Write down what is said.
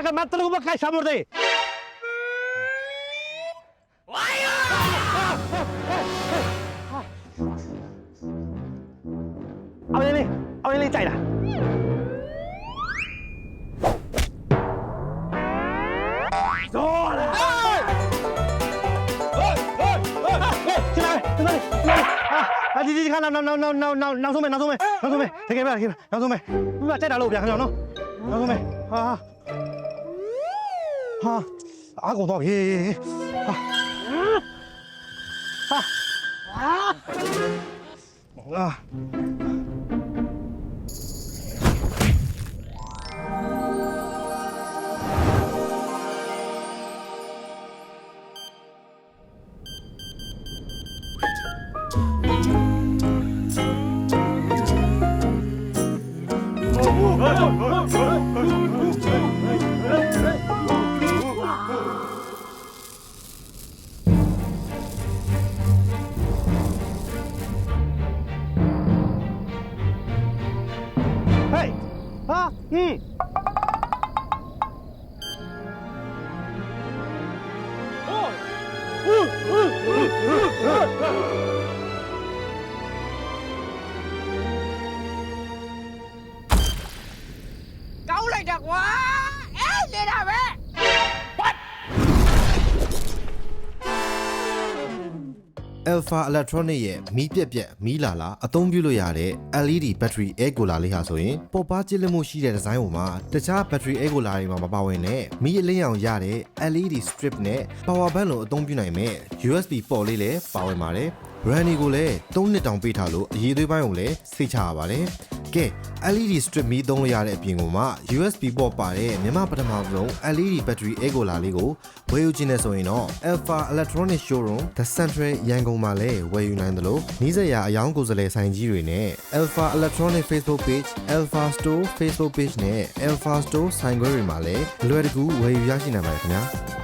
ಸಾಕಾಗ ಮತ್ತೆ ಹೋಗ್ಬ ಕಾಯ್ ಸಾಂಬಿಡ್ದೆ ಅವನೇನೇ ಅವನೇನು ಇತ್ತ ಇಲ್ಲ ಅದಿ ದಿ ಖಾನ ನ ನ ನ ನ ನ ನ ಸುಮೆ ನ ಸುಮೆ ನ ಸುಮೆ ತಕೆ ಬ್ಯಾ ನ ಸುಮೆ ಮತ್ತೆ ಡಾಲೋ ಬ್ಯಾ ಖಾನ ನ ನ ಸುಮೆ ಹಾ ಹಾ 啊，阿公多皮，啊，啊，啊，啊。Hmm. Cáu lên đặc quá Alpha Electronic ရဲ့မီးပြက်ပြက်မီးလာလာအသုံးပြုလို့ရတဲ့ LED battery air cooler လေးဟာဆိုရင်ပေါ်ပါကျစ်လက်မှုရှိတဲ့ဒီဇိုင်းပေါ်မှာတခြား battery air cooler တွေမှာမပါဝင်တဲ့မီးအလင်းရောင်ရတဲ့ LED strip နဲ့ power bank လိုအသုံးပြုနိုင်မဲ့ USB port လေးလည်းပါဝင်ပါတယ် brand ကိုလည်း3နှစ်တောင်ပေးထားလို့အရေးသွေးပိုင်းကိုလည်းစိတ်ချရပါတယ် ကဲ LED strip မီးသုံးလို့ရတဲ့အပြင်ကိုမှ USB port ပါတဲ့မြန်မာပထမဆုံး LED battery air cooler လေးကိုဝယ်ယူခြင်းနဲ့ဆိုရင်တော့ Alpha Electronic Showroom The Central ရန်ကုန်မှာလည်းဝယ်ယူနိုင်တယ်လို့နီးစပ်ရာအယောင်ကိုယ်စားလှယ်ဆိုင်ကြီးတွေနဲ့ Alpha Electronic Facebook Page Alpha Store Facebook Page နဲ့ Alpha Store ဆိုင်ခွဲတွေမှာလည်းအလွယ်တကူဝယ်ယူရရှိနိုင်ပါတယ်ခင်ဗျာ